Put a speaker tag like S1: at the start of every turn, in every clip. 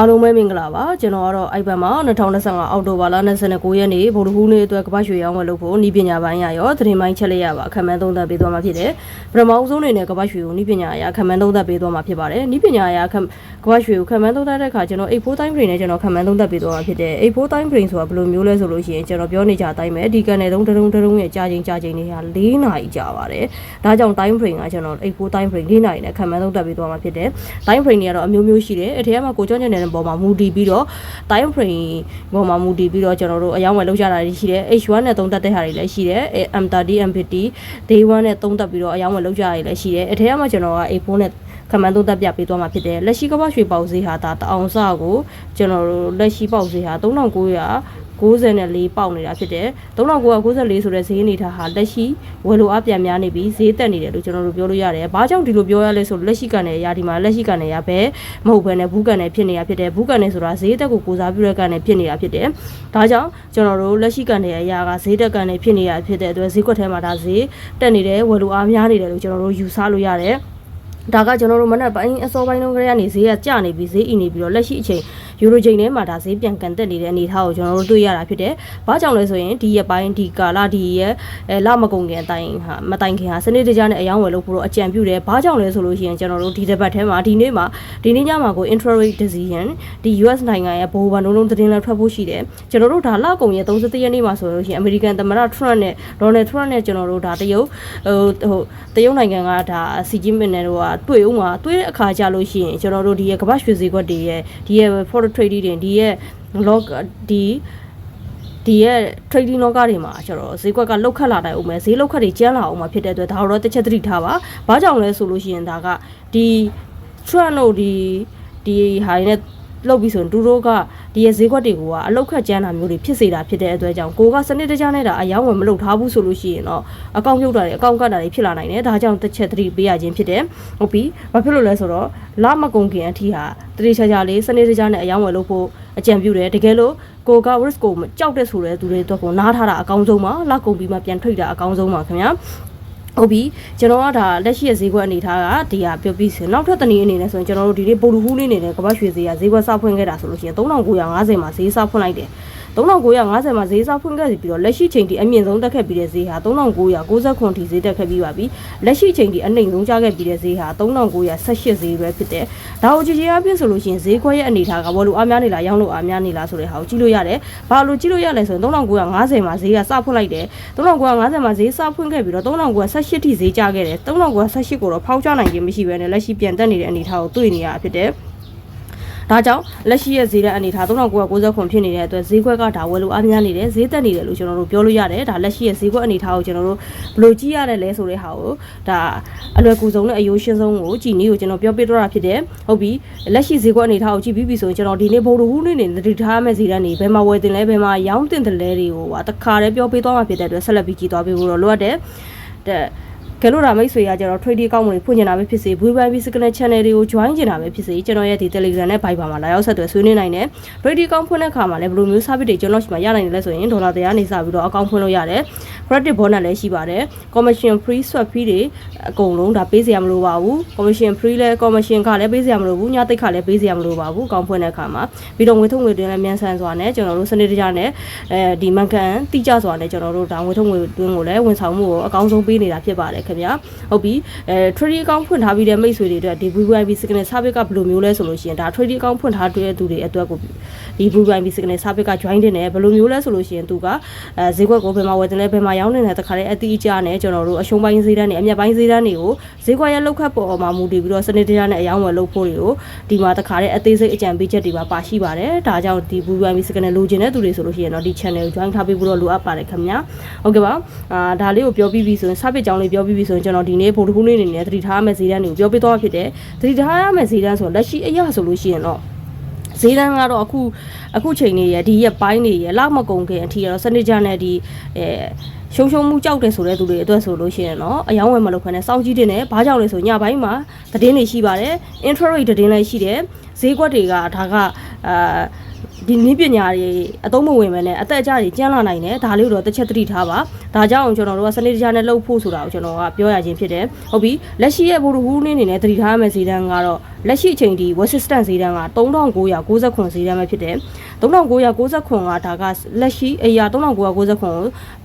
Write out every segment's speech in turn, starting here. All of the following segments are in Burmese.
S1: အားလုံးပဲမင်္ဂလာပါကျွန်တော်ကတော့အိုက်ဘန်မှာ2025အောက်တိုဘာလ29ရက်နေ့ဗုဒ္ဓဟူးနေ့အတွက်ကမ္ဘာရွှေရောင်းဝယ်လုပ်ဖို့ဤပညာပိုင်းရရောသတင်းပိုင်းချက်လက်ရပါအခက်မှန်းသုံးသပ်ပေးသွားမှာဖြစ်တယ်ပထမအဆုံးအနေနဲ့ကမ္ဘာရွှေကိုဤပညာအရာအခက်မှန်းသုံးသပ်ပေးသွားမှာဖြစ်ပါတယ်ဤပညာအရာအခက်ကမ္ဘာရွှေကိုအခက်မှန်းသုံးသပ်တဲ့အခါကျွန်တော်84 time frame နဲ့ကျွန်တော်အခက်မှန်းသုံးသပ်ပေးသွားမှာဖြစ်တယ်84 time frame ဆိုတာဘယ်လိုမျိုးလဲဆိုလို့ရှိရင်ကျွန်တော်ပြောနေကြအတိုင်းပဲဒီကန်နယ်တုံးတုံးတုံးရဲ့ကြာချိန်ကြာချိန်တွေဟာ4နာရီကြာပါတယ်ဒါကြောင့် time frame ကကျွန်တော်84 time frame 4နာရီနဲ့အခက်မှန်းသုံးသပ်ပေးသွားမှာဖြစ်တယ် time frame တွေကတော့အမျိုးမျိုးရှိတယ်အထက်ကမှကိုကြောညံ့တဲ့ပုံမှာမူတည်ပြီးတော့ time frame ပုံမှာမူတည်ပြီးတော့ကျွန်တော်တို့အယောင်းဝယ်လောက်ကြတာတွေရှိတယ် H1 နဲ့သုံးသက်တဲ့ဟာတွေလည်းရှိတယ် M30 M50 Day 1နဲ့သုံးသက်ပြီးတော့အယောင်းဝယ်လောက်ကြတာတွေလည်းရှိတယ်အထက်ကမှကျွန်တော်က A4 နဲ့ခမန်းသုံးသက်ပြပေးသွားမှာဖြစ်တယ်လက်ရှိကမ္ဘာရွှေပေါက်ဈေးဟာဒါတအောင်စကိုကျွန်တော်တို့လက်ရှိပေါက်ဈေးဟာ3900 94ပေါက်နေတာဖြစ်တယ်3994ဆိုတဲ့ဈေးအနေထားဟာလက်ရှိဝယ်လိုအားပြန်များနေပြီးဈေးတက်နေတယ်လို့ကျွန်တော်တို့ပြောလို့ရတယ်။ဘာကြောင့်ဒီလိုပြောရလဲဆိုတော့လက်ရှိကန်နယ်ရာဒီမှာလက်ရှိကန်နယ်ရာပဲမဟုတ်ဘဲနဲ့ဘူးကန်နယ်ဖြစ်နေတာဖြစ်တယ်။ဘူးကန်နယ်ဆိုတာဈေးတက်ကိုကိုစားပြုတဲ့ကန်နယ်ဖြစ်နေတာဖြစ်တယ်။ဒါကြောင့်ကျွန်တော်တို့လက်ရှိကန်နယ်ရာကဈေးတက်ကန်နယ်ဖြစ်နေတာဖြစ်တဲ့အတွက်ဈေးကွက်ထဲမှာဒါဈေးတက်နေတယ်ဝယ်လိုအားများနေတယ်လို့ကျွန်တော်တို့ယူဆလို့ရတယ်။ဒါကကျွန်တော်တို့မနက်ပိုင်းအစောပိုင်းတုန်းကတည်းကနေဈေးကကျနေပြီးဈေးအင်းနေပြီးတော့လက်ရှိအချိန် ယူရိုချိန်ထဲမှာဒါဈေးပြန်ကန်တက်နေတဲ့အနေအထားကိုကျွန်တော်တို့တွေ့ရတာဖြစ်တယ်။ဘာကြောင့်လဲဆိုရင်ဒီရက်ပိုင်းဒီကာလဒီရက်အဲလမကုန်ခင်အတိုင်းဟာမတိုင်ခင်ဟာစနစ်တကျနဲ့အယောင်းဝယ်လို့ပို့တော့အကြံပြုတယ်။ဘာကြောင့်လဲဆိုလို့ရှိရင်ကျွန်တော်တို့ဒီတစ်ပတ်ထဲမှာဒီနေ့မှာဒီနေ့ညမှာကို intra-rate decision ဒီ US နိုင်ငံရဲ့ဘိုးဘန်လုံးလုံးသတင်းလည်းထွက်ဖို့ရှိတယ်။ကျွန်တော်တို့ဒါလကုန်ရဲ့31ရက်နေ့မှာဆိုလို့ရှိရင် American သမ္မတ Trump နဲ့ Donald Trump နဲ့ကျွန်တော်တို့ဒါတရုတ်ဟိုဟိုတရုတ်နိုင်ငံကဒါစီဂျင်းမင်နယ်တို့ကတွေ့ဦးမှာတွေ့တဲ့အခါကြလို့ရှိရင်ကျွန်တော်တို့ဒီရဲ့ကမ္ဘာရွှေစည်းကွက်တွေရဲ့ဒီရဲ့ foreign trade တွေဒီရဲ့ log ဒီဒီရဲ့ trading လောကတွေမှာကျွန်တော်ဈေးကွက်ကလောက်ခတ်လာတိုင်းအောင်မယ်ဈေးလောက်ခတ်တွေကျန်းလာအောင်မှာဖြစ်တဲ့အတွက်ဒါတော့တစ်ချက်သတိထားပါဘာကြောင့်လဲဆိုလို့ရှိရင်ဒါကဒီ trend တို့ဒီဒီဟာတွေနဲ့ လောက်ပြီးဆိုရင်သူတို့ကဒီရဲ့ဈေးကွက်တွေကိုကအလောက်ခတ်ကျန်းတာမျိုးတွေဖြစ်စေတာဖြစ်တဲ့အတွက်ကြောင့်ကိုကစနစ်တကျနဲ့ဒါအယောင်းဝယ်မလုပ်ထားဘူးဆိုလို့ရှိရင်တော့အကောင့်ပြုတ်တာတွေအကောင့်ကတ်တာတွေဖြစ်လာနိုင်တယ်ဒါကြောင့်တစ်ချက်သတိပေးရခြင်းဖြစ်တယ်ဟုတ်ပြီဘာဖြစ်လို့လဲဆိုတော့လမကုန်ခင်အထိဟာတတိချာချာလေးစနစ်တကျနဲ့အယောင်းဝယ်လုပ်ဖို့အကြံပြုတယ်တကယ်လို့ကိုက risk ကိုကြောက်တဲ့ဆိုတဲ့သူတွေတော့ကိုနားထားတာအကောင်းဆုံးပါလောက်ကုန်ပြီးမှပြန်ထိတ်တာအကောင်းဆုံးပါခင်ဗျာ ဟုတ်ပြီကျွန်တော်ကဒါလက်ရှိရဲ့ဈေးကွက်အနေထားကဒီဟာပြောပြီးဆိုနောက်ထပ်တနည်းအနေနဲ့ဆိုရင်ကျွန်တော်တို့ဒီနေ့ပိုလူဟူးလေးနေနဲ့ကမ္ဘာရွှေဈေးကဈေးကွက်စဖွင့်ခဲ့တာဆိုလို့ရှိရင်3950မှာဈေးစဖွင့်လိုက်တယ် 3950မှာဈေးစားဖွင့်ခဲ့ပြီးတော့လက်ရှိချိန်ထိအမြင့်ဆုံးတက်ခဲ့ပြီးတဲ့ဈေးဟာ3990ထိဈေးတက်ခဲ့ပြီးပါပြီလက်ရှိချိန်ထိအနှိမ်ဆုံးကျခဲ့ပြီးတဲ့ဈေးဟာ3918ဈေးပဲဖြစ်တယ်ဒါကိုကြည့်ချင်းအပြည့်ဆိုလို့ရှိရင်ဈေးခွဲရဲ့အနေထားကဘောလို့အားများနေလားရောင်းလို့အားများနေလားဆိုတဲ့ဟာကိုကြည့်လို့ရတယ်ဘာလို့ကြည့်လို့ရလဲဆိုရင်3950မှာဈေးကစဖွင့်လိုက်တယ်3950မှာဈေးစဖွင့်ခဲ့ပြီးတော့3918ထိဈေးကျခဲ့တယ်3918ကိုတော့ဖောက်ချနိုင်ခြင်းမရှိဘဲနဲ့လက်ရှိပြန်တက်နေတဲ့အနေထားကိုတွေ့နေရဖြစ်တယ် ဒါကြောင့်လက်ရှိရဲ့ဈေးတန်းအနေထား3990ခွန်ဖြစ်နေတဲ့အတွက်ဈေးခွက်ကဒါဝယ်လို့အားများနေတယ်ဈေးတက်နေတယ်လို့ကျွန်တော်တို့ပြောလို့ရတယ်ဒါလက်ရှိရဲ့ဈေးကွက်အနေထားကိုကျွန်တော်တို့ဘယ်လိုကြည့်ရတယ်လဲဆိုတဲ့ဟာကိုဒါအလွယ်ကူဆုံးနဲ့အယိုးရှင်းဆုံးကိုကြည်နည်းကိုကျွန်တော်ပြောပြတော့တာဖြစ်တယ်ဟုတ်ပြီလက်ရှိဈေးကွက်အနေထားကိုကြည့်ပြီးပြီဆိုရင်ကျွန်တော်ဒီနေ့ဗိုလ်တော်ဟူးနေနေတတိထားမဲ့ဈေးတန်းတွေဘယ်မှာဝယ်တင်လဲဘယ်မှာရောင်းတင်တယ်လဲတွေကိုဟာတခါတည်းပြောပြသွားမှာဖြစ်တဲ့အတွက်ဆက်လက်ပြီးကြည့်သွားပေးဖို့တော့လိုအပ်တယ်တဲ့ ကဲလို့ဒါမိတ်ဆွေရကြတော့ trade အကောင့်တွေဖွင့်နေတာပဲဖြစ်စေ VYB Signal Channel တွေကို join ကျင်တာပဲဖြစ်စေကျွန်တော်ရဲ့ဒီ Telegram နဲ့ Viber မှာလာရောက်ဆက်သွယ်ဆွေးနွေးနိုင်တယ် trade အကောင့်ဖွင့်တဲ့အခါမှာလည်းဘယ်လိုမျိုး service တွေကျွန်တော်ရှိမှရနိုင်တယ်လဲဆိုရင်ဒေါ်လာတရားနေစပြီးတော့အကောင့်ဖွင့်လို့ရတယ် credit bonus လည်းရှိပါတယ် commission free swap fee တွေအကုန်လုံးဒါပေးစရာမလိုပါဘူး commission free လဲ commission ခလည်းပေးစရာမလိုဘူးညတိတ်ခလည်းပေးစရာမလိုပါဘူးအကောင့်ဖွင့်တဲ့အခါမှာပြီးတော့ငွေထုတ်ငွေတွင်းလည်းမြန်ဆန်စွာနဲ့ကျွန်တော်တို့စနစ်တကျနဲ့အဲဒီမန်ကန်တိကျစွာနဲ့ကျွန်တော်တို့ဒါငွေထုတ်ငွေတွင်းကိုလည်းဝန်ဆောင်မှုကိုအကောင်းဆုံးပေးနေတာဖြစ်ပါတယ်ခင်ဗျာဟုတ်ပြီအဲ trading account ဖွင့်ထားပြီးတဲ့မိတ်ဆွေတွေအတွက်ဒီ VVIP signal service ကဘယ်လိုမျိုးလဲဆိုလို့ရှိရင်ဒါ trading account ဖွင့်ထားတဲ့သူတွေအတွက်ကိုဒီ VVIP signal service က join တင်တယ်ဘယ်လိုမျိုးလဲဆိုလို့ရှိရင်သူကအဲဈေးကွက်ကိုဘယ်မှာဝယ်တင်လဲဘယ်မှာရောင်းနေလဲတခါလေအတိအကျနဲ့ကျွန်တော်တို့အရှုံးပိုင်းဈေးတန်းတွေအမြတ်ပိုင်းဈေးတန်းတွေကိုဈေးကွက်ရဲ့လောက်ခတ်ပေါ်မှာမူတည်ပြီးတော့စနစ်တကျနဲ့အယောင်းဝယ်လုပ်ဖို့တွေကိုဒီမှာတခါလေအသေးစိတ်အကြံပေးချက်တွေပါပါရှိပါတယ်ဒါကြောင့်ဒီ VVIP signal လိုချင်တဲ့သူတွေဆိုလို့ရှိရင်တော့ဒီ channel ကို join ထားပေးဖို့တော့လိုအပ်ပါတယ်ခင်ဗျာဟုတ်ကဲ့ပါအာဒါလေးကိုပြောပြီးပြီဆိုရင် service ကြောင်းလေးပြောပြီးပြီဆိုရင်ကျွန်တော်ဒီနေ့ဗိုလ်တခုလေးအနေနဲ့သတိထားရမယ့်ဈေးတန်းတွေကိုပြောပြသွားမှာဖြစ်တယ်သတိထားရမယ့်ဈေးတန်းဆိုတော့လက်ရှိအရာဆိုလို့ရှိရင်တော့ဈေးတန်းကတော့အခုအခုချိန်နေရဒီရက်ပိုင်းနေရလောက်မကုန်ခင်အထိကတော့စနစ်ကြနဲ့ဒီအဲရှုံရှုံမှုကြောက်တယ်ဆိုတဲ့သူတွေအတွက်ဆိုလို့ရှိရင်တော့အယောင်းဝယ်မလုပ်ခွင့်နဲ့စောင့်ကြည့်တင်တယ်ဘာကြောင့်လဲဆိုညပိုင်းမှာသတင်းတွေရှိပါတယ် intra-rate သတင်းလည်းရှိတယ်ဈေးကွက်တွေကဒါကအာ ဒီနည်းပညာတွေအသုံးမဝင်ပဲနဲ့အသက်အကျတွေကျန်းလာနိုင်တယ်ဒါလေးကိုတော့တစ်ချက်သတိထားပါဒါကြောင့်ကျွန်တော်တို့ကစနစ်တကျနဲ့လှုပ်ဖို့ဆိုတာကိုကျွန်တော်ကပြောရခြင်းဖြစ်တယ်ဟုတ်ပြီလက်ရှိရဲ့ဘူရူဟူးနေနေနဲ့သတိထားရမယ့်ဈေးတန်းကတော့လက်ရှိအချိန်ဒီ resistance ဈေးတန်းက3990ဈေးတန်းပဲဖြစ်တယ်3990ကဒါကလက်ရှိအရာ3990ကို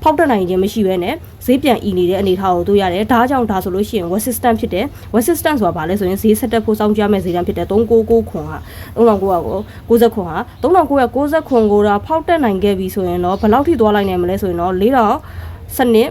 S1: ဖောက်တက်နိုင်ခြင်းမရှိဘဲနဲ့ဈေးပြန်အီနေတဲ့အနေအထားကိုတွေ့ရတယ်ဒါကြောင့်ဒါဆိုလို့ရှိရင် resistance ဖြစ်တယ် resistance ဆိုတာဘာလဲဆိုရင်ဈေးဆက်တက်ဖို့စောင့်ကြမဲ့ဈေးတန်းဖြစ်တယ်399ခွန်က3990ကို90ခွန်က3990ခွန်ကိုဒါဖောက်တက်နိုင်ခဲ့ပြီဆိုရင်တော့ဘယ်လောက်ထိသွားလိုက်နိုင်မလဲဆိုရင်တော့4000စနစ်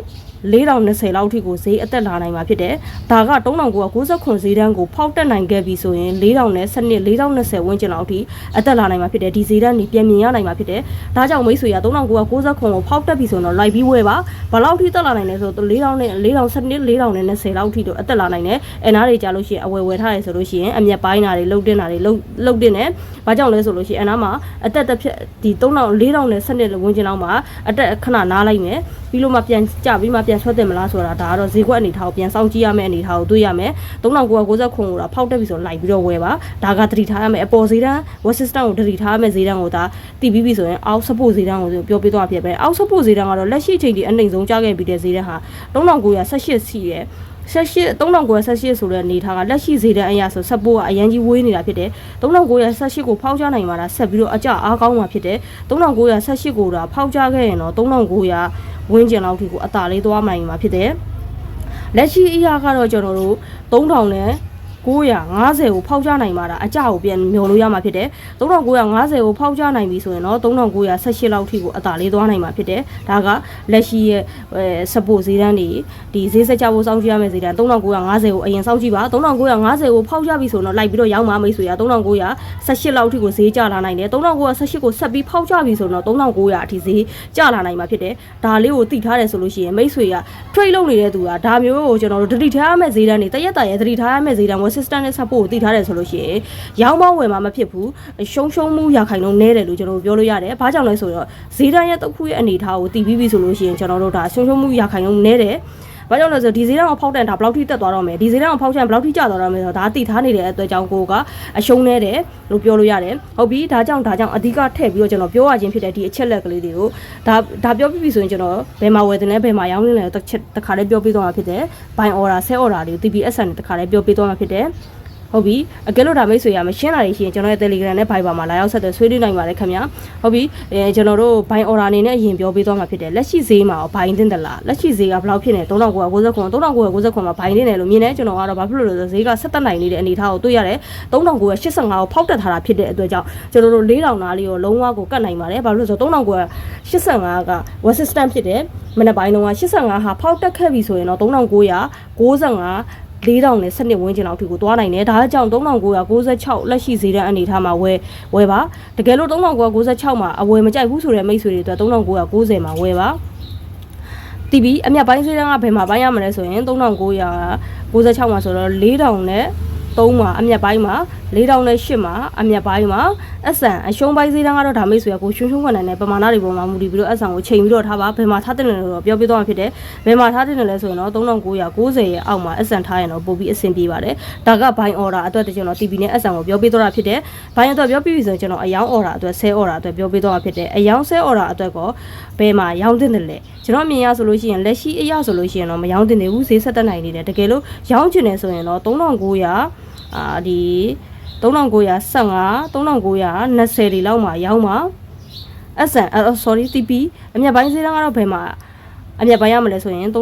S1: 4020လောက်ထိကိုဈေးအသက်လာနိုင်မှာဖြစ်တယ်။ဒါက3990ဈေးတန်းကိုဖောက်တက်နိုင်ခဲ့ပြီဆိုရင်4000နဲ့စနစ်4020ဝန်းကျင်လောက်ထိအသက်လာနိုင်မှာဖြစ်တယ်။ဒီဈေးတန်းนี่ပြန်မြင်ရနိုင်မှာဖြစ်တယ်။ဒါကြောင့်မိတ်ဆွေက3990ကိုဖောက်တက်ပြီဆိုတော့လိုက်ပြီးဝယ်ပါ။ဘယ်လောက်ထိတက်လာနိုင်လဲဆိုတော့4000နဲ့4000စနစ်4000နဲ့20လောက်ထိတော့အသက်လာနိုင်တယ်။အဲနားတွေကြာလို့ရှိရင်အဝယ်ဝယ်ထားရဆိုလို့ရှိရင်အမျက်ပိုင်းတာတွေလှုပ်တင်တာတွေလှုပ်လှုပ်တင်တယ်။ဘာကြောင့်လဲဆိုလို့ရှိရင်အနားမှာအသက်တစ်ဖြစ်ဒီ3000 4000နဲ့စနစ်ဝန်းကျင်လောက်မှာအသက်ခဏနားလိုက်မယ်။ ပြီးလို့မှပြန်ကြပြီးမှပြန်ဆွဲတင်မလားဆိုတာဒါကတော့ဈေးကွက်အနေထားကိုပြန်စောင့်ကြည့်ရမယ့်အနေထားကိုတွေ့ရမယ်3990ခွန်ကိုတော့ဖောက်တက်ပြီဆိုတော့လိုက်ပြီးတော့ဝယ်ပါဒါကသတိထားရမယ်အပေါ်ဈေးတန်း west system ကိုသတိထားရမယ့်ဈေးတန်းကိုဒါတည်ပြီးပြီဆိုရင်အောက် support ဈေးတန်းကိုပြောပြသွားဖြစ်ပဲအောက် support ဈေးတန်းကတော့လက်ရှိချိန်ဒီအနှိမ်ဆုံးကြားခဲ့ပြီးတဲ့ဈေးတန်းဟာ3918စီရယ် ဆက်ရှိ3900ဆက်ရှိဆိုတဲ့အနေထားကလက်ရှိဈေးတန်းအရာဆိုဆက်ပိုးကအရန်ကြီးဝေးနေတာဖြစ်တယ်3900ဆက်ရှိကိုဖောက်ချနိုင်မှာလားဆက်ပြီးတော့အကြအားကောင်းမှာဖြစ်တယ်3900ဆက်ရှိကိုဒါဖောက်ချခဲ့ရင်တော့3900ဝင်းကျင်လောက်ထိကိုအသာလေးသွားနိုင်မှာဖြစ်တယ်လက်ရှိအရာကတော့ကျွန်တော်တို့3000နဲ့ 950ကိုဖောက်ချနိုင်မှာဒါအကြကိုပြန်မျောလို့ရမှာဖြစ်တယ်3950ကိုဖောက်ချနိုင်ပြီဆိုရင်တော့3918လောက်ထိကိုအသာလေးသွားနိုင်မှာဖြစ်တယ်ဒါကလက်ရှိရဲ့အဲ support ဈေးတန်းတွေဒီဈေးဆက်ချဖို့စောင့်ကြည့်ရမယ့်ဈေးတန်း3950ကိုအရင်စောင့်ကြည့်ပါ3950ကိုဖောက်ချပြီဆိုတော့လိုက်ပြီးတော့ရောက်မှာမိတ်ဆွေရ3918လောက်ထိကိုဈေးကျလာနိုင်တယ်3918ကိုဆက်ပြီးဖောက်ချပြီဆိုတော့3900အထိဈေးကျလာနိုင်မှာဖြစ်တယ်ဒါလေးကိုသိထားတယ်ဆိုလို့ရှိရင်မိတ်ဆွေက trade လုပ်နေတဲ့သူကဒါမျိုးကိုကျွန်တော်တို့တတိထားရမယ့်ဈေးတန်းတွေတရက်တာရဲ့တတိထားရမယ့်ဈေးတန်း assistant နဲ့ support ကိုတည်ထားတယ်ဆိုလို့ရှိရင်ရောင်းမဝယ်မှာမဖြစ်ဘူးရှုံရှုံမှုရာခိုင်နှုန်းနည်းတယ်လို့ကျွန်တော်တို့ပြောလို့ရတယ်။ဘာကြောင့်လဲဆိုတော့ဈေးတန်းရဲ့တစ်ခုရဲ့အနေအထားကိုတည်ပြီးပြီဆိုလို့ရှိရင်ကျွန်တော်တို့ဒါရှုံရှုံမှုရာခိုင်နှုန်းနည်းတယ်။ ဘာကြောင့်လဲဆိုတော့ဒီဈေးတန်းကိုဖောက်တန်တာဘယ်လောက်ထိတက်သွားတော့မယ်ဒီဈေးတန်းကိုဖောက်ချန်ဘယ်လောက်ထိကျသွားတော့မယ်ဆိုတော့ဒါတည်ထားနေတဲ့အတွက်ကြောင့်ကိုကအရှုံးနေတယ်လို့ပြောလို့ရတယ်ဟုတ်ပြီဒါကြောင့်ဒါကြောင့်အဓိကထည့်ပြီးတော့ကျွန်တော်ပြောရခြင်းဖြစ်တဲ့ဒီအချက်လက်ကလေးတွေကိုဒါဒါပြောပြပြီဆိုရင်ကျွန်တော်ဘယ်မှာဝယ်တယ်လဲဘယ်မှာရောင်းနေလဲတစ်ချက်တစ်ခါလေးပြောပြသွားမှာဖြစ်တယ် buy order sell order တွေကို TPS နဲ့တစ်ခါလေးပြောပြသွားမှာဖြစ်တယ် ဟုတ်ပြီအကယ်လို့ဒါမိတ်ဆွေရမရှင်းတာတွေရှိရင်ကျွန်တော်ရဲ့ Telegram နဲ့ Viber မှာလာရောက်ဆက်သွယ်ဆွေးနွေးနိုင်ပါတယ်ခင်ဗျာဟုတ်ပြီအဲကျွန်တော်တို့ buy order အနေနဲ့အရင်ပြောပေးသွားမှာဖြစ်တယ်လက်ရှိဈေးမှာ buy တင်တယ်လားလက်ရှိဈေးကဘယ်လောက်ဖြစ်နေ3990ခွန်3990ခွန်မှာ buy တင်တယ်လို့မြင်နေကျွန်တော်ကတော့ဘာဖြစ်လို့လဲဆိုဈေးကဆက်သက်နိုင်နေတဲ့အနေအထားကိုတွေ့ရတယ်3985ကိုဖောက်တက်ထားတာဖြစ်တဲ့အတွက်ကြောင့်ကျွန်တော်တို့4000နားလေးကိုလုံးဝကိုကတ်နိုင်ပါတယ်ဘာလို့လဲဆိုတော့3985က west system ဖြစ်တယ်မနေ့ပိုင်းလုံးက85ဟာဖောက်တက်ခဲ့ပြီဆိုရင်တော့3995 4000နဲ့7နှစ်ဝန်းကျင်လောက်ထိကိုသွားနိုင်တယ်ဒါကြောင့်3996လက်ရှိဈေးတန်းအနေထားမှာဝယ်ဝယ်ပါတကယ်လို့3996မှာအဝယ်မကြိုက်ဘူးဆိုတဲ့မိတ်ဆွေတွေအတွက်3990မှာဝယ်ပါတီဗီအမြတ်ပိုင်းဈေးတန်းကဘယ်မှာပိုင်းရမလဲဆိုရင်3996မှာဆိုတော့4000နဲ့3မှာအမြတ်ပိုင်းမှာ4000နဲ့8မှာအမြတ်ပိုင်းမှာ အဆန်အရှုံးပိုင်းဈေးတန်းကတော့ဒါမိတ်ဆွေကကိုရှုံးရှုံးဝင်နိုင်တဲ့ပမာဏတွေပေါ်မှာမူတည်ပြီးတော့အဆန်ကိုချိန်ပြီးတော့ထားပါဘယ်မှာထားတဲ့လဲတော့ပြောပြသွားမှာဖြစ်တယ်ဘယ်မှာထားတဲ့လဲဆိုရင်တော့3990ရဲ့အောက်မှာအဆန်ထားရင်တော့ပို့ပြီးအဆင်ပြေပါတယ်ဒါက buy order အတွက်တကျွန်တော် TP နဲ့အဆန်ကိုပြောပြသွားတာဖြစ်တယ် buy အတွက်ပြောပြပြီဆိုရင်ကျွန်တော်အယောင်း order အတွက် sell order အတွက်ပြောပြသွားတာဖြစ်တယ်အယောင်း sell order အတွက်ကောဘယ်မှာရောင်းတင်တယ်လဲကျွန်တော်မြင်ရဆိုလို့ရှိရင်လက်ရှိအရာဆိုလို့ရှိရင်တော့မရောင်းတင်သေးဘူးဈေးဆက်တက်နိုင်နေတယ်တကယ်လို့ရောင်းချင်တယ်ဆိုရင်တော့3900အာဒီ 3915 3920တွေလောက်မှာရောင်းမှာအဆန် sorry TP အမြတ်ပိုင်းဈေးတန်းကတော့ဘယ်မှာအမြတ်ပိုင်းရမလဲဆိုရင်3930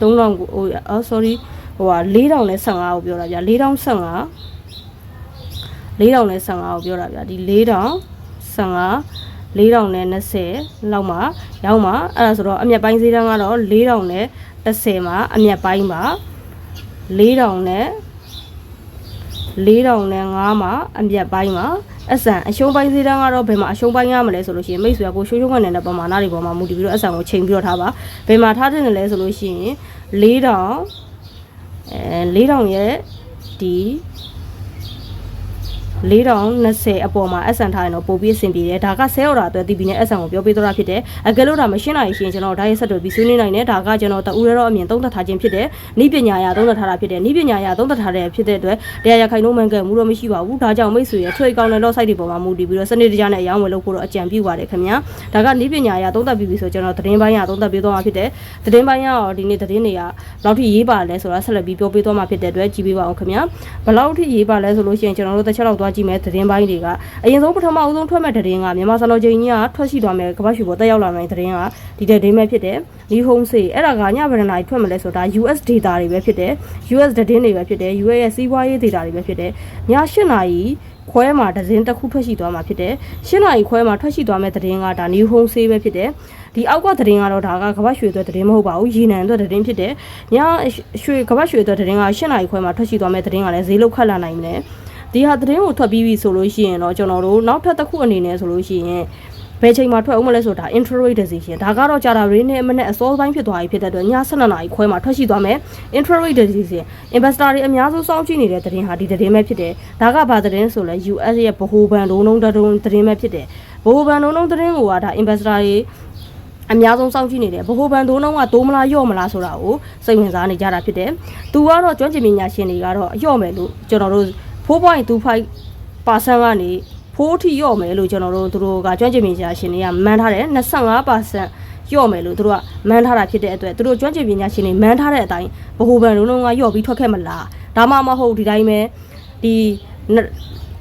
S1: 3900အော် sorry ဟိုဟာ4000နဲ့15ကိုပြောတာဗျာ4015 4000နဲ့15ကိုပြောတာဗျာဒီ4000 15 4000နဲ့20လောက်မှာရောင်းမှာအဲ့ဒါဆိုတော့အမြတ်ပိုင်းဈေးတန်းကတော့4000နဲ့30မှာအမြတ်ပိုင်းပါ4000နဲ့ 4000နဲ့5မှာအမြတ်ပိုင်းမှာအဆန်အရှုံးပိုင်းဈေးတန်းကတော့ဘယ်မှာအရှုံးပိုင်းရမလဲဆိုလို့ရှိရင်မိတ်ဆွေကကိုရှုံးရှုံးကနေတဲ့ပမာဏတွေပေါ်မှာမူတည်ပြီးတော့အဆန်ကိုချိန်ပြီးတော့ထားပါဘယ်မှာထားတဲ့လဲဆိုလို့ရှိရင်4000အဲ4000ရဲ့ဒီ 4020အပေါ်မှာ SN ထားရင်တော့ပို့ပြီးအဆင်ပြေတယ်ဒါက sale order အတွက် TP နဲ့ SN ကိုပြောပေးတော့တာဖြစ်တယ်အကယ်လို့ဒါမရှင်းနိုင်ရှင်ကျွန်တော်ဒါရဲ့ဆက်တွေ့ပြီးဆွေးနွေးနိုင်တယ်ဒါကကျွန်တော်တူရတော့အမြင်သုံးသပ်ထားခြင်းဖြစ်တယ်ဤပညာအရသုံးသပ်ထားတာဖြစ်တယ်ဤပညာအရသုံးသပ်ထားတဲ့ဖြစ်တဲ့အတွက်တရားရခိုင်နှုန်းမှန်ကန်မှုတော့မရှိပါဘူးဒါကြောင့်မိတ်ဆွေရဲ့ထွေကောင်းတဲ့ lot site တွေပေါ်မှာမူတည်ပြီးတော့စနစ်တကျနဲ့အရောင်းဝယ်လုပ်ဖို့တော့အကြံပြုပါတယ်ခင်ဗျာဒါကဤပညာအရသုံးသပ်ပြီးပြီဆိုကျွန်တော်သတင်းပိုင်းအရသုံးသပ်ပေးသွားမှာဖြစ်တယ်သတင်းပိုင်းရောဒီနေ့သတင်းတွေကဘယ်လောက်ထိရေးပါလဲဆိုတာဆက်လက်ပြီးပြောပေးသွားမှာဖြစ်တဲ့အတွက်ကြည့်ပေးပါအောင်ခင်ဗျာဘယ်လောက်ထိရေးပါလဲဆိုလို့ရှိရင်ကျွန်တော်တို့တစ်ချက်လောက်သွားကြည့်မယ်သတင်းပိုင်းတွေကအရင်ဆုံးပထမအဆုံးထွက်မဲ့သတင်းကမြန်မာစံတော်ချိန်ကြီးကထွက်ရှိသွားမယ်ကမ္ဘာ့ရွှေပေါ်တက်ရောက်လာမယ့်သတင်းကဒီတဲ့ဒိမဲဖြစ်တယ်ဒီ home say အဲ့ဒါကညဗရဏာထွက်မလဲဆိုတာ US data တွေပဲဖြစ်တယ် US သတင်းတွေပဲဖြစ်တယ် US ရဲ့စီးပွားရေး data တွေပဲဖြစ်တယ်ည8နာရီခွဲမှာသတင်းတစ်ခုထွက်ရှိသွားမှာဖြစ်တယ်၈နာရီခွဲမှာထွက်ရှိသွားမဲ့သတင်းကဒါ new home say ပဲဖြစ်တယ်ဒီအောက်ကသတင်းကတော့ဒါကကမ္ဘာ့ရွှေအတွက်သတင်းမဟုတ်ပါဘူးရေနံအတွက်သတင်းဖြစ်တယ်ညရွှေကမ္ဘာ့ရွှေအတွက်သတင်းက၈နာရီခွဲမှာထွက်ရှိသွားမဲ့သတင်းကလည်းဈေးလောက်ခတ်လာနိုင်တယ် ဒီဟာသတင်းကိုထွက်ပြီးပြီဆိုလို့ရှိရင်တော့ကျွန်တော်တို့နောက်ထပ်တစ်ခုအနေနဲ့ဆိုလို့ရှိရင်ဘယ်ချိန်မှာထွက်အောင်မလဲဆိုတာ intraday decision ဒါကတော့ကြာတာရင်းနဲ့အမနဲ့အစောပိုင်းဖြစ်သွားပြီဖြစ်တဲ့အတွက်ည7နာရီခွဲမှာထွက်ရှိသွားမယ် intraday decision investor တွေအများစုစောင့်ကြည့်နေတဲ့သတင်းဟာဒီသတင်းပဲဖြစ်တယ်ဒါကဘာသတင်းဆိုလဲ US ရဲ့ဗဟိုဘဏ်လုံးလုံးတုံးသတင်းပဲဖြစ်တယ်ဗဟိုဘဏ်လုံးလုံးသတင်းကိုကဒါ investor တွေအများဆုံးစောင့်ကြည့်နေတယ်ဗဟိုဘဏ်ဒိုးနှုံးကတိုးမလားယော့မလားဆိုတာကိုစိတ်ဝင်စားနေကြတာဖြစ်တယ်။သူကတော့ကျွမ်းကျင်ပညာရှင်တွေကတော့ယော့မယ်လို့ကျွန်တော်တို့ 4.25%ကနေဖိုးထီယော့မယ်လို့ကျွန်တော်တို့သူတို့ကကျွမ်းကျင်ပညာရှင်တွေကမှန်းထားတယ်25%ယော့မယ်လို့သူတို့ကမှန်းထားတာဖြစ်တဲ့အတွက်သူတို့ကျွမ်းကျင်ပညာရှင်တွေမှန်းထားတဲ့အတိုင်းဗဟိုဘဏ်ဒိုးနှုံးကယော့ပြီးထွက်ခဲ့မလားဒါမှမဟုတ်ဒီတိုင်းပဲဒီ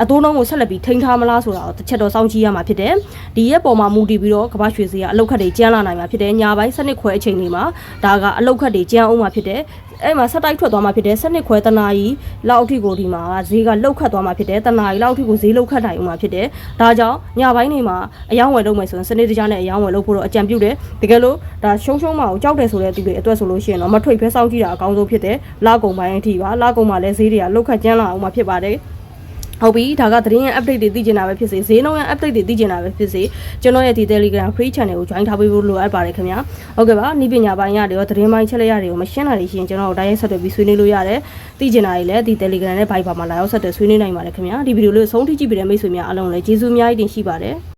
S1: အတိုးနှုံးကိုဆက်လက်ပြီးထိန်းထားမလားဆိုတာကိုတစ်ချက်တော့စောင့်ကြည့်ရမှာဖြစ်တယ်။ဒီရဲ့ပေါ်မှာမူတည်ပြီးတော့ကမ္ဘာရွှေစည်းကအလုတ်ခတ်တွေကျန်းလာနိုင်မှာဖြစ်တယ်။ညာပိုင်းစနစ်ခွဲအချိန်တွေမှာဒါကအလုတ်ခတ်တွေကျန်းအောင်မှာဖြစ်တယ်။အဲ့မှာဆက်တိုက်ထွက်သွားမှာဖြစ်တယ်။စနစ်ခွဲတနာကြီးလောက်အထိကိုဒီမှာဈေးကလုတ်ခတ်သွားမှာဖြစ်တယ်။တနာကြီးလောက်အထိကိုဈေးလုတ်ခတ်နိုင်အောင်မှာဖြစ်တယ်။ဒါကြောင့်ညာပိုင်းတွေမှာအယောင်းဝယ်လုပ်မယ်ဆိုရင်စနစ်တကျနဲ့အယောင်းဝယ်လုပ်ဖို့တော့အကြံပြုတယ်။တကယ်လို့ဒါရှုံးရှုံးမအောင်ကြောက်တယ်ဆိုတဲ့သူတွေအတွက်ဆိုလို့ရှိရင်တော့မထွေဖဲစောင့်ကြည့်တာအကောင်းဆုံးဖြစ်တယ်။လာကုံပိုင်းအထိပါ။လာကုံမှာလည်းဈေးတွေကလုတ်ခတ်ကျန်းလာအောင်မှာဖြစ်ပါတယ်။ ဟုတ်ပြီဒါကသတင်းရဲ့ update တွေသိချင်တာပဲဖြစ်စေဈေးနှုန်းရဲ့ update တွေသိချင်တာပဲဖြစ်စေကျွန်တော်ရဲ့ဒီ Telegram free channel ကို join ထားပေးဖို့လိုအပ်ပါတယ်ခင်ဗျာဟုတ်ကဲ့ပါဤပညာပိုင်းရတယ်ရောသတင်းပိုင်းချက်လက်ရတယ်ကိုမရှင်းတာတွေရှိရင်ကျွန်တော်တို့တိုင်းရိုက်ဆက်သွယ်ပြီးဆွေးနွေးလို့ရတယ်သိချင်တာတွေလည်းဒီ Telegram နဲ့ Viber မှာလာရောက်ဆက်သွယ်ဆွေးနွေးနိုင်ပါတယ်ခင်ဗျာဒီဗီဒီယိုလေးကိုဆုံးထိကြည့်ပြီးတဲ့မိတ်ဆွေများအားလုံးလည်းကျေးဇူးအများကြီးတင်ရှိပါတယ်